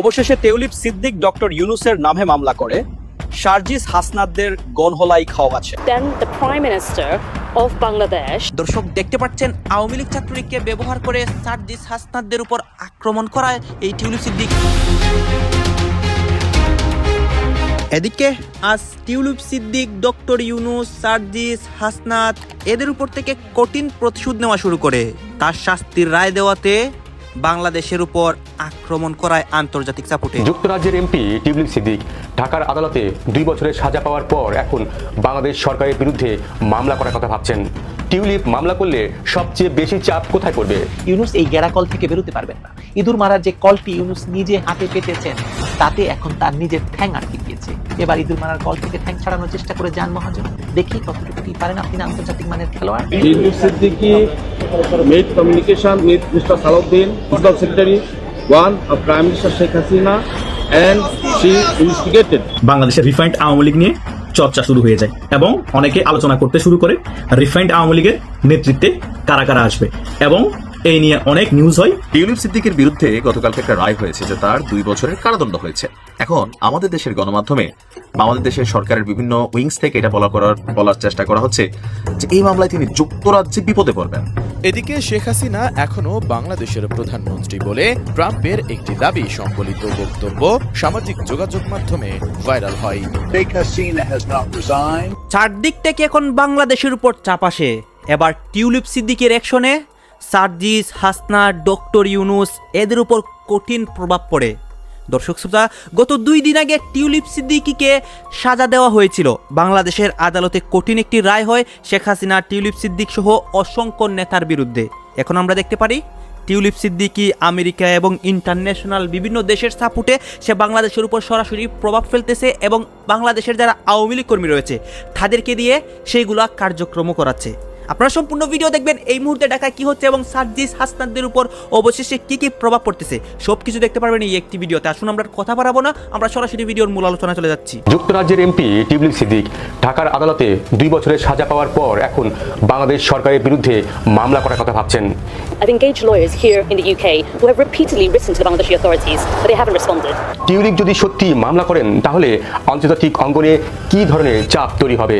অবশেষে টেউলিপ সিদ্দিক ডক্টর ইউনুসের নামে মামলা করে। শারজিস হাসনাদদের গনহলাই খাওয়া then the Prime Minister of দর্শক দেখতে পাচ্ছেন আওয়ামী লীগ ছাত্রলীগকে ব্যবহার করে সার্জিস হাসনাদদের উপর আক্রমণ করায় এই টিউলিপ সিদ্দিক। এদিকে আজ টিউলিপ সিদ্দিক ডক্টর ইউনুস সার্জিস হাসনাত এদের উপর থেকে কঠিন প্রতিশোধ নেওয়া শুরু করে। তার শাস্তির রায় দেওয়াতে বাংলাদেশের উপর আক্রমণ করায় আন্তর্জাতিক সাপোর্টে যুক্তরাজ্যের এমপি টিবলিন সিদ্দিক ঢাকার আদালতে দুই বছরের সাজা পাওয়ার পর এখন বাংলাদেশ সরকারের বিরুদ্ধে মামলা করার কথা ভাবছেন। টিউলিপ মামলা করলে সবচেয়ে বেশি চাপ কোথায় পড়বে? ইউনুস এই গেরাকল থেকে বেরোতে পারবেন না। ইঁদুর মারার যে কলটি ইউনুস নিজে হাতে পেতেছেন তাতে এখন তার নিজের ঠ্যাং আটকে এবার ইঁদুর মারার কল থেকে ঠ্যাং ছাড়ানোর চেষ্টা করে যান মহাজন। দেখি কতটুকু কি পারেন আপনি আন্তর্জাতিক মানের খেলোয়াড়. Salahuddin, Football Secretary, one of Prime Minister Sheikh Hasina, and she বাংলাদেশের রিফাইন্ড আওয়ামী লীগ নিয়ে চর্চা শুরু হয়ে যায় এবং অনেকে আলোচনা করতে শুরু করে। রিফাইন্ড আওয়ামী লীগের নেতৃত্বে কারা কারা আসবে এবং এই নিয়ে অনেক নিউজ হয়। টিউলিপ সিদ্দিকের বিরুদ্ধে গতকালকে একটা রায় হয়েছে যে তার দুই বছরের কারাদণ্ড হয়েছে। এখন আমাদের দেশের গণমাধ্যমে আমাদের দেশের সরকারের বিভিন্ন উইংস থেকে এটা বলা করার বলার চেষ্টা করা হচ্ছে যে এই মামলায় তিনি যুক্তরাজ্যে বিপদে পড়বেন। এদিকে শেখ হাসিনা এখনও বাংলাদেশের প্রধানমন্ত্রী বলে ট্রাম্পের একটি দাবি সম্বলিত বক্তব্য সামাজিক যোগাযোগ মাধ্যমে ভাইরাল হয়। Sheikh Hasina has not resigned. চারদিক থেকে এখন বাংলাদেশের উপর চাপ আসে? এবার টিউলিপ সিদ্দিকের অ্যাকশনে সার্জিস, হাসনা, ডক্টর ইউনুস, এদের উপর কঠিন প্রভাব পড়ে। দর্শক শ্রোতা, গত দুই দিন আগে টিউলিপ সিদ্দিকিকে সাজা দেওয়া হয়েছিল। বাংলাদেশের আদালতে কঠিন একটি রায় হয় শেখ হাসিনা, টিউলিপ সিদ্দিক সহ অসংখ্য নেতার বিরুদ্ধে। এখন আমরা দেখতে পারি, টিউলিপ সিদ্দিকি আমেরিকা এবং ইন্টারন্যাশনাল বিভিন্ন দেশের সাপোর্টে সে বাংলাদেশের উপর সরাসরি প্রভাব ফেলতেছে এবং বাংলাদেশের যারা আওয়ামী লীগ কর্মী রয়েছে, তাদেরকে দিয়ে সেইগুলা কার্যক্রমও করাচ্ছে। আপনারা সম্পূর্ণ ভিডিও দেখবেন এই মুহূর্তে ঢাকায় কি হচ্ছে এবং সার্জিস হাসনাদদের উপর অবশেষে কি কি প্রভাব পড়তেছে সব কিছু দেখতে পারবেন এই একটি ভিডিওতে আসুন আমরা কথা বাড়াবো না আমরা সরাসরি ভিডিওর মূল আলোচনা চলে যাচ্ছি। যুক্তরাজ্যের এমপি টিবলিন সিদ্দিক ঢাকার আদালতে দুই বছরের সাজা পাওয়ার পর এখন বাংলাদেশ সরকারের বিরুদ্ধে মামলা করার কথা ভাবছেন। I've engaged lawyers here in the UK who have repeatedly written to the Bangladeshi authorities, but they haven't responded. Tulip যদি সত্যি মামলা করেন তাহলে আন্তর্জাতিক অঙ্গনে কি ধরনের চাপ তৈরি হবে?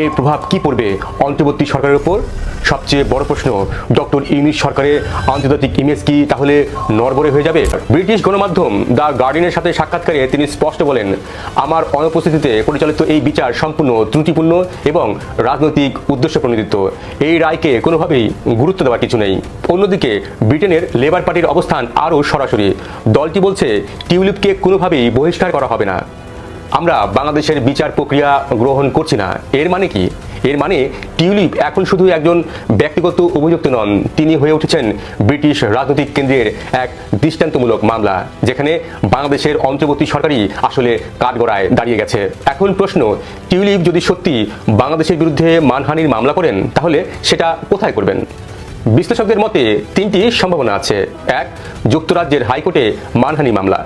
এর প্রভাব কি পড়বে? অন্তর্বর্তী সরকারের উপর সবচেয়ে বড় প্রশ্ন, ডক্টর ইউনিস সরকারের আন্তর্জাতিক ইমেজ কি তাহলে নরবরে হয়ে যাবে? ব্রিটিশ গণমাধ্যম দ্য গার্ডিয়ানের সাথে সাক্ষাৎকারে তিনি স্পষ্ট বলেন, আমার অনুপস্থিতিতে পরিচালিত এই বিচার সম্পূর্ণ ত্রুটিপূর্ণ এবং রাজনৈতিক উদ্দেশ্য প্রণোদিত। এই রায়কে কোনোভাবেই গুরুত্ব দেওয়ার কিছু নেই। অন্যদিকে, ব্রিটেনের লেবার পার্টির অবস্থান আরও সরাসরি। দলটি বলছে, টিউলিপকে কোনোভাবেই বহিষ্কার করা হবে না। আমরা বাংলাদেশের বিচার প্রক্রিয়া গ্রহণ করছি না। এর মানে কি? এর মানে টিউলিপ এখন শুধু একজন ব্যক্তিগত অভিযুক্ত নন, তিনি হয়ে উঠেছেন ব্রিটিশ রাজনৈতিক কেন্দ্রের এক দৃষ্টান্তমূলক মামলা, যেখানে বাংলাদেশের অন্তর্বর্তী সরকারই আসলে কাঠগড়ায় দাঁড়িয়ে গেছে। এখন প্রশ্ন, টিউলিপ যদি সত্যি বাংলাদেশের বিরুদ্ধে মানহানির মামলা করেন, তাহলে সেটা কোথায় করবেন? বিশ্লেষকদের মতে, তিনটি সম্ভাবনা আছে। এক, যুক্তরাজ্যের হাইকোর্টে মানহানি মামলা।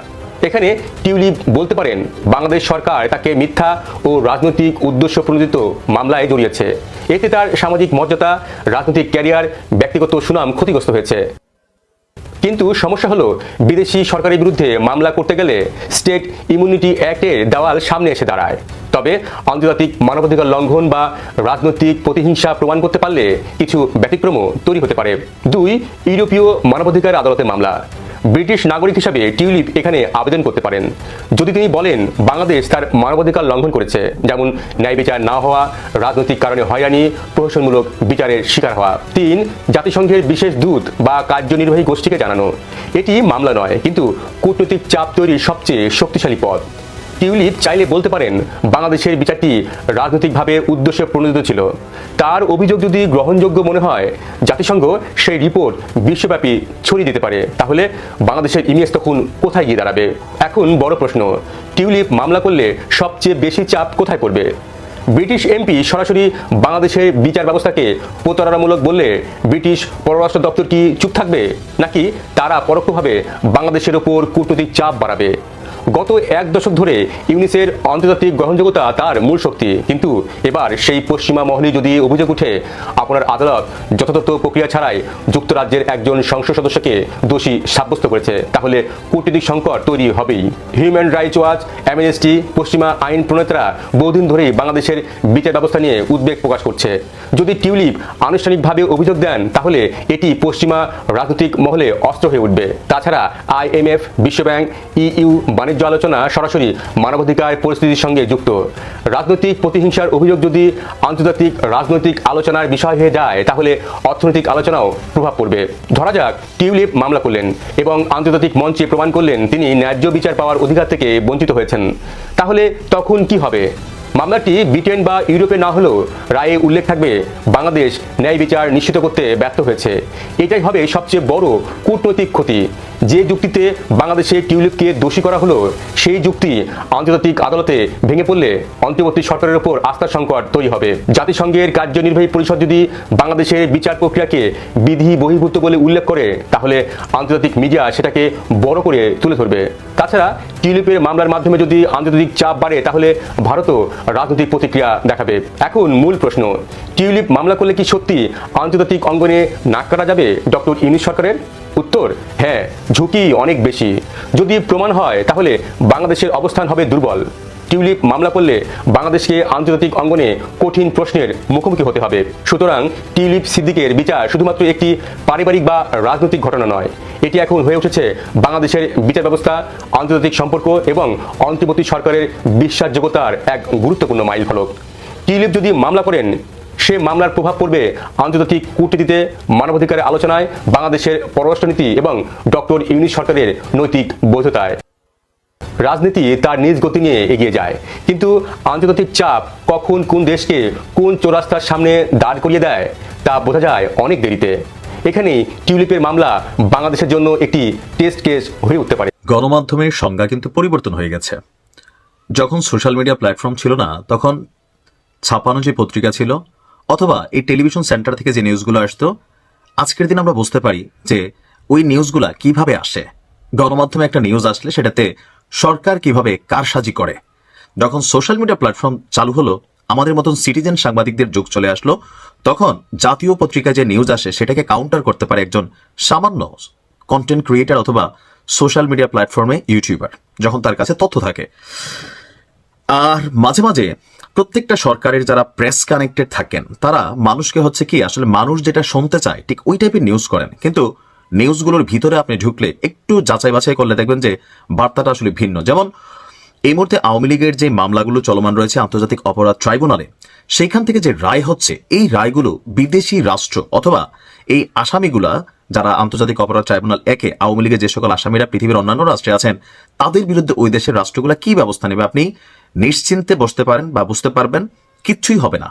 এখানে টিউলিপ বলতে পারেন, বাংলাদেশ সরকার তাকে মিথ্যা ও রাজনৈতিক উদ্দেশ্য প্রণোদিত মামলায় জড়িয়েছে। এতে তার সামাজিক মর্যাদা, রাজনৈতিক ক্যারিয়ার, ব্যক্তিগত সুনাম ক্ষতিগ্রস্ত হয়েছে। কিন্তু সমস্যা হলো, বিদেশি সরকারের বিরুদ্ধে মামলা করতে গেলে স্টেট ইমিউনিটি অ্যাক্টের দেওয়াল সামনে এসে দাঁড়ায়। তবে আন্তর্জাতিক মানবাধিকার লঙ্ঘন বা রাজনৈতিক প্রতিহিংসা প্রমাণ করতে পারলে কিছু ব্যতিক্রমও তৈরি হতে পারে। দুই, ইউরোপীয় মানবাধিকার আদালতের মামলা। ব্রিটিশ নাগরিক হিসাবে টিউলিপ এখানে আবেদন করতে পারেন। যদি তিনি বলেন বাংলাদেশ তার মানবাধিকার লঙ্ঘন করেছে, যেমন ন্যায় বিচার না হওয়া, রাজনৈতিক কারণে হয়রানি, প্রহসনমূলক বিচারের শিকার হওয়া। তিন, জাতিসংঘের বিশেষ দূত বা কার্যনির্বাহী গোষ্ঠীকে জানানো। এটি মামলা নয়, কিন্তু কূটনৈতিক চাপ তৈরির সবচেয়ে শক্তিশালী পথ। টিউলিপ চাইলে বলতে পারেন বাংলাদেশের বিচারটি রাজনৈতিকভাবে উদ্দেশ্যে প্রণোদিত ছিল। তার অভিযোগ যদি গ্রহণযোগ্য মনে হয়, জাতিসংঘ সেই রিপোর্ট বিশ্বব্যাপী ছড়িয়ে দিতে পারে। তাহলে বাংলাদেশের ইমেজ তখন কোথায় গিয়ে দাঁড়াবে? এখন বড় প্রশ্ন, টিউলিপ মামলা করলে সবচেয়ে বেশি চাপ কোথায় পড়বে? ব্রিটিশ এমপি সরাসরি বাংলাদেশের বিচার ব্যবস্থাকে প্রতারণামূলক বললে ব্রিটিশ পররাষ্ট্র দপ্তর কি চুপ থাকবে? নাকি তারা পরোক্ষভাবে বাংলাদেশের ওপর কূটনৈতিক চাপ বাড়াবে? গত এক দশক ধরে ইউনিসের আন্তর্জাতিক গ্রহণযোগ্যতা তার মূল শক্তি। কিন্তু এবার সেই পশ্চিমা মহলে যদি অভিযোগ উঠে, আপনার আদালত যথাযথ প্রক্রিয়া ছাড়াই যুক্তরাজ্যের একজন সংসদ সদস্যকে দোষী সাব্যস্ত করেছে। তাহলে কূটনৈতিক সংকট তৈরি হবেই। হিউম্যান রাইটস ওয়াচ, অ্যামনেস্টি, পশ্চিমা আইন প্রণেতারা বহুদিন ধরেই বাংলাদেশের বিচার ব্যবস্থা নিয়ে উদ্বেগ প্রকাশ করছে। যদি টিউলিপ আনুষ্ঠানিকভাবে অভিযোগ দেন, তাহলে এটি পশ্চিমা রাজনৈতিক মহলে অস্ত্র হয়ে উঠবে। তাছাড়া আইএমএফ, বিশ্বব্যাংক, ইইউ, বাণিজ্য আলোচনা সরাসরি মানবাধিকার পরিস্থিতির সঙ্গে যুক্ত। রাজনৈতিক প্রতিহিংসার অভিযোগ যদি আন্তর্জাতিক রাজনৈতিক আলোচনার বিষয় হয়ে যায়, তাহলে অর্থনৈতিক আলোচনাও প্রভাব পড়বে। ধরা যাক, টিউলিপ মামলা করলেন এবং আন্তর্জাতিক মঞ্চে প্রমাণ করলেন তিনি ন্যায্য বিচার পাওয়ার অধিকার থেকে বঞ্চিত হয়েছেন। তাহলে তখন কি হবে? মামলাটি ব্রিটেন বা ইউরোপে না হলেও রায়ে উল্লেখ থাকবে, বাংলাদেশ ন্যায় বিচার নিশ্চিত করতে ব্যর্থ হয়েছে। এটাই হবে সবচেয়ে বড় কূটনৈতিক ক্ষতি। যে যুক্তিতে বাংলাদেশে টিউলিপকে দোষী করা হলো, সেই যুক্তি আন্তর্জাতিক আদালতে ভেঙে পড়লে অন্তর্বর্তী সরকারের উপর আস্থার সংকট তৈরি হবে। জাতিসংঘের কার্যনির্বাহী পরিষদ যদি বাংলাদেশের বিচার প্রক্রিয়াকে বিধি বহির্ভূত বলে উল্লেখ করে, তাহলে আন্তর্জাতিক মিডিয়া সেটাকে বড় করে তুলে ধরবে। তাছাড়া টিউলিপের মামলার মাধ্যমে যদি আন্তর্জাতিক চাপ বাড়ে, তাহলে ভারতও রাজনৈতিক প্রতিক্রিয়া দেখাবে। এখন মূল প্রশ্ন, টিউলিপ মামলা করলে কি সত্যি আন্তর্জাতিক অঙ্গনে নাক কাটা যাবে ডক্টর ইউনিস সরকারের? উত্তর হ্যাঁ ঝুঁকি অনেক বেশি। যদি প্রমাণ হয়, তাহলে বাংলাদেশের অবস্থান হবে দুর্বল। টিউলিপ মামলা করলে বাংলাদেশকে আন্তর্জাতিক অঙ্গনে কঠিন প্রশ্নের মুখোমুখি হতে হবে। সুতরাং টিউলিপ সিদ্দিকের বিচার শুধুমাত্র একটি পারিবারিক বা রাজনৈতিক ঘটনা নয়, এটি এখন হয়ে উঠেছে বাংলাদেশের বিচার ব্যবস্থা, আন্তর্জাতিক সম্পর্ক এবং অন্তর্বর্তী সরকারের বিশ্বাসযোগ্যতার এক গুরুত্বপূর্ণ মাইল ফলক টিউলিপ যদি মামলা করেন, সে মামলার প্রভাব পড়বে আন্তর্জাতিক কূটনীতিতে, মানবাধিকারের আলোচনায়, বাংলাদেশের পররাষ্ট্রনীতি এবং ডক্টর ইউনিস সরকারের নৈতিক বৈধতায়। রাজনীতি তার নিজ গতি নিয়ে এগিয়ে যায়। কিন্তু আন্তর্জাতিক চাপ কখন কোন দেশকে কোন চোরাস্তার সামনে দাঁড় করিয়ে দেয়, তা বোঝা যায় অনেক দেরিতে। এখানে টিউলিপের মামলা বাংলাদেশের জন্য একটি টেস্ট কেস হয়ে উঠতে পারে। গণমাধ্যমের সংজ্ঞা কিন্তু পরিবর্তন হয়ে গেছে। যখন সোশ্যাল মিডিয়া প্ল্যাটফর্ম ছিল না, তখন ছাপানো যে পত্রিকা ছিল, অথবা এই টেলিভিশন সেন্টার থেকে যে নিউজগুলো আসতো, আজকের দিন আমরা বুঝতে পারি যে ওই নিউজগুলা কীভাবে আসে। গণমাধ্যমে একটা নিউজ আসলে সেটাতে সরকার কীভাবে কারসাজি করে? যখন সোশ্যাল মিডিয়া প্ল্যাটফর্ম চালু হলো, আমাদের মতন সিটিজেন সাংবাদিকদের যুগ চলে আসলো, তখন জাতীয় পত্রিকায় যে নিউজ আসে, সেটাকে কাউন্টার করতে পারে একজন সামান্য কন্টেন্ট ক্রিয়েটার অথবা সোশ্যাল মিডিয়া প্ল্যাটফর্মে ইউটিউবার যখন তার কাছে তথ্য থাকে। আর মাঝে মাঝে প্রত্যেকটা সরকারের যারা প্রেস কানেক্টেড থাকেন, তারা মানুষকে হচ্ছে কি, আসলে মানুষ যেটা শুনতে চায়, ঠিক ওই টাইপের নিউজ করেন। কিন্তু নিউজগুলোর ভিতরে আপনি ঢুকলে একটু যাচাই বাছাই করলে দেখবেন যে বার্তাটা আসলে ভিন্ন। যেমন, এই মুহূর্তে আওয়ামী লীগের যে মামলাগুলো চলমান রয়েছে আন্তর্জাতিক অপরাধ ট্রাইব্যুনালে, সেইখান থেকে যে রায় হচ্ছে, এই রায়গুলো বিদেশি রাষ্ট্র অথবা এই আসামিগুলা যারা আন্তর্জাতিক অপরাধ ট্রাইব্যুনাল একে, আওয়ামী লীগের যে সকল আসামিরা পৃথিবীর অন্যান্য রাষ্ট্রে আছেন, তাদের বিরুদ্ধে ওই দেশের রাষ্ট্রগুলা কি ব্যবস্থা নেবে আপনি নিশ্চিন্তে বসতে পারেন বা বুঝতে পারবেন, কিচ্ছুই হবে না।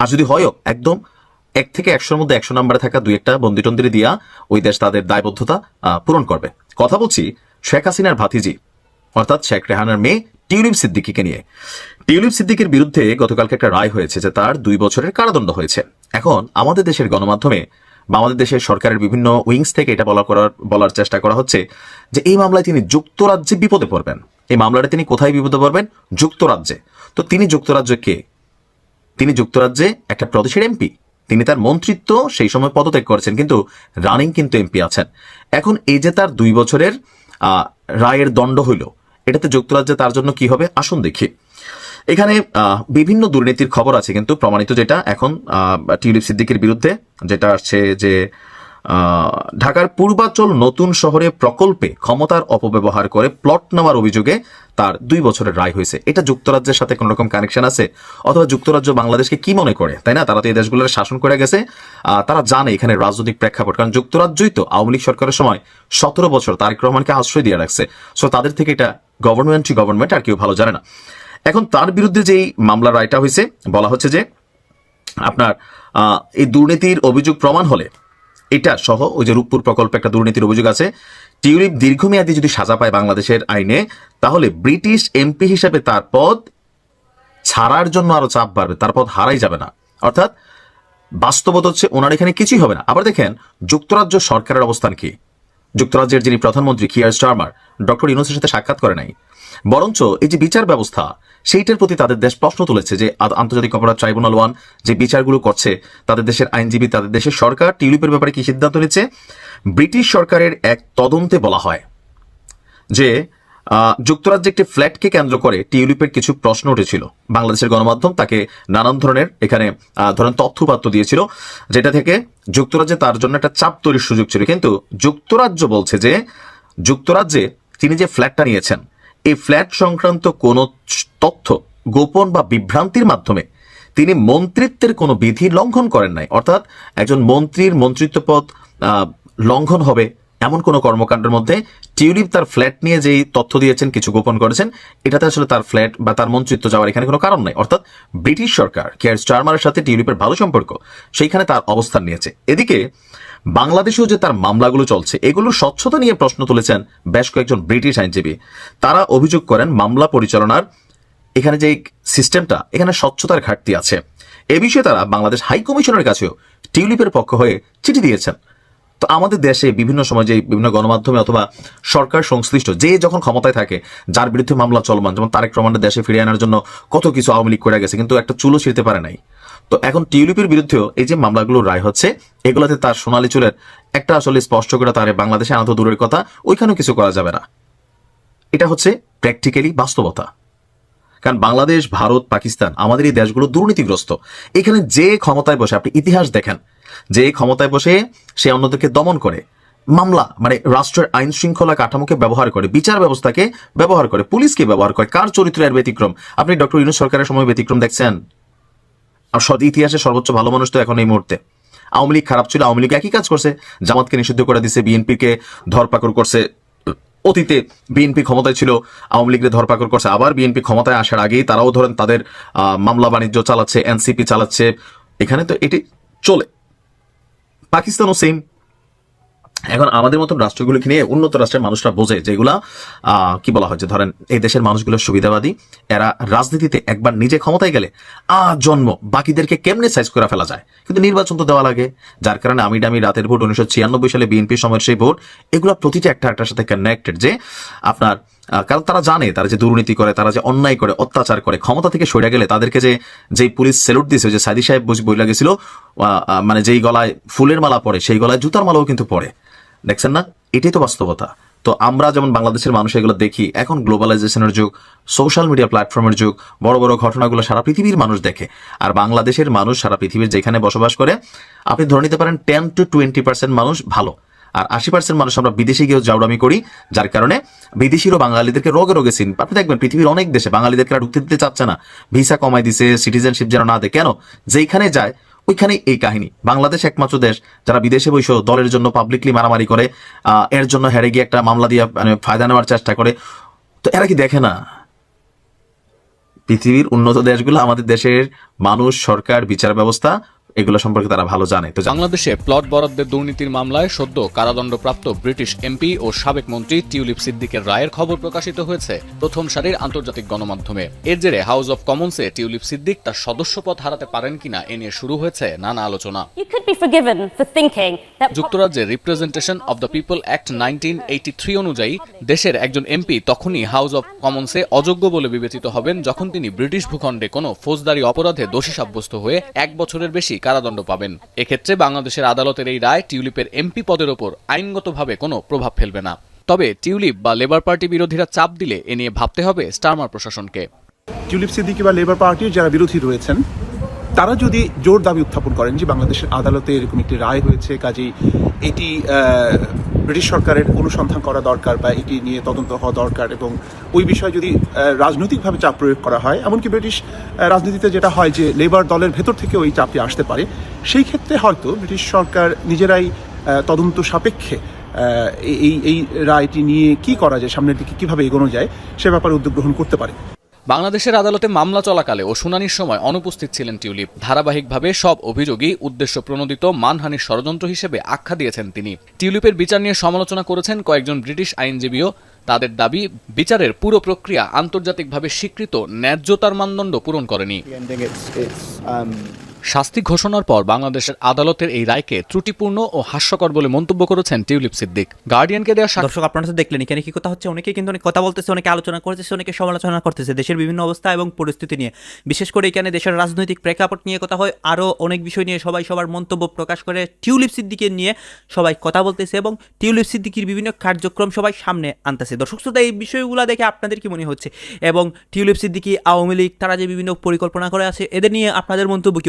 আর যদি হয়ও একদম এক থেকে একশোর মধ্যে একশো নাম্বারে থাকা দুই একটা বন্দি টন্দিরে দিয়া ওই দেশ তাদের দায়বদ্ধতা পূরণ করবে। কথা বলছি শেখ হাসিনার ভাতিজি, অর্থাৎ শেখ রেহানার মেয়ে টিউলিপ সিদ্দিকিকে নিয়ে। টিউলিপ সিদ্দিকের বিরুদ্ধে গতকালকে একটা রায় হয়েছে যে তার দুই বছরের কারাদণ্ড হয়েছে। এখন আমাদের দেশের গণমাধ্যমে বা আমাদের দেশের সরকারের বিভিন্ন উইংস থেকে এটা বলা করার, বলার চেষ্টা করা হচ্ছে যে এই মামলায় তিনি যুক্তরাজ্যে বিপদে পড়বেন। এই মামলাটা তিনি কোথায় বিপদে পড়বেন? যুক্তরাজ্যে। তো তিনি যুক্তরাজ্যে কে? তিনি যুক্তরাজ্যে একটা প্রদেশের এমপি। তিনি তার মন্ত্রিত্ব সেই সময় পদত্যাগ করেছেন, কিন্তু রানিং কিন্তু এমপি আছেন। এখন এই যে তার দুই বছরের রায়ের দণ্ড হইল, এটাতে যুক্তরাজ্যে তার জন্য কি হবে? আসুন দেখি। এখানে বিভিন্ন দুর্নীতির খবর আছে, কিন্তু প্রমাণিত যেটা এখন টিউলিপ সিদ্দিকের বিরুদ্ধে, যেটা আসছে যে ঢাকার পূর্বাচল নতুন শহরে প্রকল্পে ক্ষমতার অপব্যবহার করে প্লট নেওয়ার অভিযোগে তার দুই বছরের রায় হয়েছে। এটা যুক্তরাজ্যের সাথে কোন রকম কানেকশন আছে? অথবা যুক্তরাজ্য বাংলাদেশকে কি মনে করে? তাই না? তারা তো এই দেশগুলোর শাসন করে গেছে। তারা জানে এখানে রাজনৈতিক প্রেক্ষাপট। কারণ যুক্তরাজ্যই তো আওয়ামী লীগ সরকারের সময় সতেরো বছর তারেক রহমানকে আশ্রয় দিয়ে রাখছে। সো তাদের থেকে এটা গভর্নমেন্ট টু গভর্নমেন্ট আর কেউ ভালো জানে না। এখন তার বিরুদ্ধে যেই মামলার রায়টা হয়েছে, বলা হচ্ছে যে আপনার এই দুর্নীতির অভিযোগ প্রমাণ হলে এটা সহ ওই যে রূপপুর প্রকল্পে একটা দুর্নীতির অভিযোগ আছে। টিউলিপ দীর্ঘমেয়াদী যদি সাজা পায় বাংলাদেশের আইনে, তাহলে ব্রিটিশ এমপি হিসেবে তার পদ ছাড়ার জন্য আরও চাপ বাড়বে, তার পদ হারাই যাবে না। অর্থাৎ বাস্তবতা হচ্ছে ওনার এখানে কিছুই হবে না। আবার দেখেন, যুক্তরাজ্য সরকারের অবস্থান কি? যুক্তরাজ্যের যিনি প্রধানমন্ত্রী, কিয়ার স্টারমার, ডক্টর ইউনুসের সাথে সাক্ষাৎ করে নাই। বরঞ্চ এই যে বিচার ব্যবস্থা, সেইটার প্রতি তাদের দেশ প্রশ্ন তুলেছে যে আন্তর্জাতিক অপরাধ ট্রাইব্যুনাল ওয়ান যে বিচারগুলো করছে, তাদের দেশের আইনজীবী, তাদের দেশের সরকার, টিউলিপের ব্যাপারে কি সিদ্ধান্ত নিচ্ছে ব্রিটিশ সরকারের এক তদন্তে বলা হয় যে যুক্তরাজ্যে একটি ফ্ল্যাটকে কেন্দ্র করে টিউলিপের কিছু প্রশ্ন উঠেছিল। বাংলাদেশের গণমাধ্যম তাকে নানান ধরনের এখানে ধরেন তথ্যপাত্র দিয়েছিল, যেটা থেকে যুক্তরাজ্যে তার জন্য একটা চাপ তৈরির সুযোগ ছিল। কিন্তু যুক্তরাজ্য বলছে যে, যুক্তরাজ্যে তিনি যে ফ্ল্যাটটা নিয়েছেন এই ফ্ল্যাট সংক্রান্ত কোনো তথ্য গোপন বা বিভ্রান্তির মাধ্যমে তিনি মন্ত্রিত্বের কোনো বিধি লঙ্ঘন করেন নাই। অর্থাৎ একজন মন্ত্রীর মন্ত্রিত্ব পদ লঙ্ঘন হবে এমন কোনো কর্মকাণ্ডের মধ্যে টিউলিপ তার ফ্ল্যাট নিয়ে যেই তথ্য দিয়েছেন, কিছু গোপন করেছেন, এটাতে আসলে তার ফ্ল্যাট বা তার মন্ত্রিত্ব যাওয়ার এখানে কোনো কারণ নাই। অর্থাৎ ব্রিটিশ সরকার কেয়ার স্টারমারের সাথে টিউলিপের ভালো সম্পর্ক, সেইখানে তার অবস্থান নিয়েছে। এদিকে বাংলাদেশেও যে তার মামলাগুলো চলছে এগুলোর স্বচ্ছতা নিয়ে প্রশ্ন তুলেছেন বেশ কয়েকজন ব্রিটিশ আইনজীবী। তারা অভিযোগ করেন, মামলা পরিচালনার এখানে যে সিস্টেমটা, এখানে স্বচ্ছতার ঘাটতি আছে। এ বিষয়ে তারা বাংলাদেশ হাই কমিশনের কাছেও টিউলিপের পক্ষ হয়ে চিঠি দিয়েছেন। তো আমাদের দেশে বিভিন্ন সময় যে বিভিন্ন গণমাধ্যমে অথবা সরকার সংশ্লিষ্ট যে যখন ক্ষমতায় থাকে, যার বিরুদ্ধে মামলা চলমান, যেমন তারেক রহমানের দেশে ফিরিয়ে আনার জন্য কত কিছু আওয়ামী লীগ করে গেছে, কিন্তু একটা চুলো ছিঁড়তে পারে নাই। তো এখন টিউলিপের বিরুদ্ধেও এই যে মামলাগুলো রায় হচ্ছে, এগুলোতে তার সোনালী চুলের একটা আসলে স্পষ্ট করে তার বাংলাদেশে আনা দূরের কথা, ওইখানেও কিছু করা যাবে না। এটা হচ্ছে প্র্যাকটিক্যালি বাস্তবতা। কারণ বাংলাদেশ, ভারত, পাকিস্তান আমাদের এই দেশগুলো দুর্নীতিগ্রস্ত। এখানে যে ক্ষমতায় বসে আপনি ইতিহাস দেখেন যে ক্ষমতায় বসে সে অন্যদেরকে দমন করে। মামলা মানে রাষ্ট্রের আইন শৃঙ্খলা কাঠামোকে ব্যবহার করে, বিচার ব্যবস্থাকে ব্যবহার করে, পুলিশকে ব্যবহার করে, কার চরিত্র এর ব্যতিক্রম? আপনি ডক্টর ইউনুস সরকারের সময় ব্যতিক্রম দেখছেন? আর সদ ইতিহাসে সর্বোচ্চ ভালো মানুষ তো এখন এই মুহূর্তে। আওয়ামী লীগ খারাপ ছিল, আওয়ামী লীগ একই কাজ করছে। জামাতকে নিষিদ্ধ করে দিছে, বিএনপিকে ধরপাকড় করছে। অতীতে বিএনপি ক্ষমতায় ছিল, আওয়ামী লীগের ধরপাকড় করছে। আবার বিএনপি ক্ষমতায় আসার আগেই তারাও ধরেন তাদের মামলা বাণিজ্য চালাচ্ছে, এনসিপি চালাচ্ছে। এখানে তো এটি চলে। পাকিস্তানও সেম এখন আমাদের মতন রাষ্ট্রগুলোকে নিয়ে উন্নত রাষ্ট্রের মানুষরা বোঝে যেগুলা কি বলা হয় যে ধরেন এই দেশের মানুষগুলো সুবিধাবাদী, এরা রাজনীতিতে একবার নিজে ক্ষমতায় গেলে আ, জন্ম, বাকিদেরকে কেমনে সাইজ করে ফেলা যায়? কিন্তু নির্বাচন তো দেওয়া লাগে। যার কারণে আমি ডামি রাতের ভোট উনিশশো ছিয়ানব্বই সালে বিএনপির সময়ের সেই ভোট, এগুলো প্রতিটা একটা একটার সাথে কানেক্টেড যে আপনার কারণ তারা জানে, তারা যে দুর্নীতি করে, তারা যে অন্যায় করে, অত্যাচার করে, ক্ষমতা থেকে সরে গেলে তাদেরকে যে, যেই পুলিশ সেলুট দিয়েছে যে সাইদি সাহেব বসে বই লাগেছিল মানে যেই গলায় ফুলের মালা পরে, সেই গলায় জুতার মালাও কিন্তু পড়ে দেখছেন না? এটাই তো বাস্তবতা। তো আমরা যেমন বাংলাদেশের মানুষ এগুলো দেখি, এখন গ্লোবালাইজেশনের যুগ সোশ্যাল মিডিয়া প্ল্যাটফর্মের যুগ, বড় বড় ঘটনাগুলো সারা পৃথিবীর মানুষ দেখে। আর বাংলাদেশের মানুষ সারা পৃথিবীর যেখানে বসবাস করে, আপনি ধরে নিতে পারেন টেন টু টোয়েন্টি পার্সেন্ট মানুষ ভালো। আর আশি পার্সেন্ট মানুষ আমরা বিদেশে গিয়েও জাউডামি করি, যার কারণে বিদেশিরও বাঙালিদেরকে রোগে রোগে চিন আপনি দেখবেন পৃথিবীর অনেক দেশে বাঙালিদেরকে ঢুকতে দিতে চাচ্ছে না? ভিসা কমাই দিছে সিটিজেনশিপ যেন না দেয়। কেন? যেখানে যায়, ওইখানেই এই কাহিনী। বাংলাদেশ একমাত্র দেশ যারা বিদেশে বসেও দলের জন্য পাবলিকলি মারামারি করে এর জন্য হেরে গিয়ে একটা মামলা দিয়ে মানে ফায়দা নেওয়ার চেষ্টা করে। তো এরা কি দেখে না? পৃথিবীর উন্নত দেশগুলো আমাদের দেশের মানুষ, সরকার, বিচার ব্যবস্থা এগুলো সম্পর্কে তারা ভালো জানে তো বাংলাদেশে প্লট বরাদ্দের দুর্নীতির মামলায় সদ্য কারাদণ্ডপ্রাপ্ত ব্রিটিশ এমপি ও সাবেক মন্ত্রী টিউলিপ সিদ্দিকের রায়ের খবর প্রকাশিত হয়েছে প্রথম সারির আন্তর্জাতিক গণমাধ্যমে। এর জেরে হাউস অব কমন্সে টিউলিপ সিদ্দিক তার সদস্যপদ হারাতে পারেন কিনা এ নিয়ে শুরু হয়েছে নানা আলোচনা। যুক্তরাজ্যের representation of the people act nineteen three অনুযায়ী দেশের একজন এমপি তখনই হাউস অব কমন্সে অযোগ্য বলে বিবেচিত হবেন যখন তিনি ব্রিটিশ ভূখণ্ডে কোনো ফৌজদারি অপরাধে দোষী সাব্যস্ত হয়ে এক বছরের বেশি কারাদণ্ড পাবেন। এক্ষেত্রে বাংলাদেশের আদালতের এই রায় টিউলিপের এমপি পদের ওপর আইনগতভাবে কোনো প্রভাব ফেলবে না। তবে টিউলিপ বা লেবার পার্টি বিরোধীরা চাপ দিলে এ নিয়ে ভাবতে হবে স্টারমার প্রশাসনকে। টিউলিপ সিদ্দিকি বা লেবার পার্টির যারা বিরোধী রয়েছেন তারা যদি জোর দাবি উত্থাপন করেন যে বাংলাদেশের আদালতে এরকম একটি রায় হয়েছে, কাজেই এটি ব্রিটিশ সরকারের অনুসন্ধান করা দরকার বা এটি নিয়ে তদন্ত হওয়া দরকার এবং ওই বিষয়ে যদি রাজনৈতিকভাবে চাপ প্রয়োগ করা হয়, এমনকি ব্রিটিশ রাজনীতিতে যেটা হয় যে লেবার দলের ভেতর থেকে ওই চাপটি আসতে পারে, সেই ক্ষেত্রে হয়তো ব্রিটিশ সরকার নিজেরাই তদন্ত সাপেক্ষে এই এই রায়টি নিয়ে কি করা যায়, সামনের দিকে কীভাবে এগোনো যায়, সে ব্যাপারে উদ্যোগ গ্রহণ করতে পারে। বাংলাদেশের আদালতে মামলা চলাকালে ও শুনানির সময় অনুপস্থিত ছিলেন টিউলিপ। ধারাবাহিকভাবে সব অভিযোগই উদ্দেশ্য প্রণোদিত মানহানির ষড়যন্ত্র হিসেবে আখ্যা দিয়েছেন তিনি। টিউলিপের বিচার নিয়ে সমালোচনা করেছেন কয়েকজন ব্রিটিশ আইনজীবীও। তাদের দাবি, বিচারের পুরো প্রক্রিয়া আন্তর্জাতিকভাবে স্বীকৃত, ন্যায্যতার মানদণ্ড পূরণ করেনি। শাস্তি ঘোষণার পর বাংলাদেশের আদালতের এই রায়কে ত্রুটিপূর্ণ ও হাস্যকর বলে মন্তব্য করেছেন টিউলিপ সিদ্দিক। গার্ডিয়ানকে দেওয়া দর্শক, আপনারা দেখলেন এখানে কি কথা হচ্ছে অনেকে কিন্তু অনেক কথা বলতেছে, অনেকে আলোচনা করতেছে, অনেকে সমালোচনা করতেছে। দেশের বিভিন্ন অবস্থা এবং পরিস্থিতি নিয়ে। বিশেষ করে এখানে দেশের রাজনৈতিক প্রেক্ষাপট নিয়ে কথা হয়, আরও অনেক বিষয় নিয়ে সবাই সবার মন্তব্য প্রকাশ করে। টিউলিপ সিদ্দিকের নিয়ে সবাই কথা বলতেছে এবং টিউলিপ সিদ্দিকির বিভিন্ন কার্যক্রম সবাই সামনে আনতেছে। দর্শক, শ্রোতা, এই বিষয়গুলো দেখে আপনাদের কি মনে হচ্ছে? এবং টিউলিপ সিদ্দিকি, আওয়ামী লীগ, তারা যে বিভিন্ন পরিকল্পনা করে আছে, এদের নিয়ে আপনাদের মন্তব্য কি?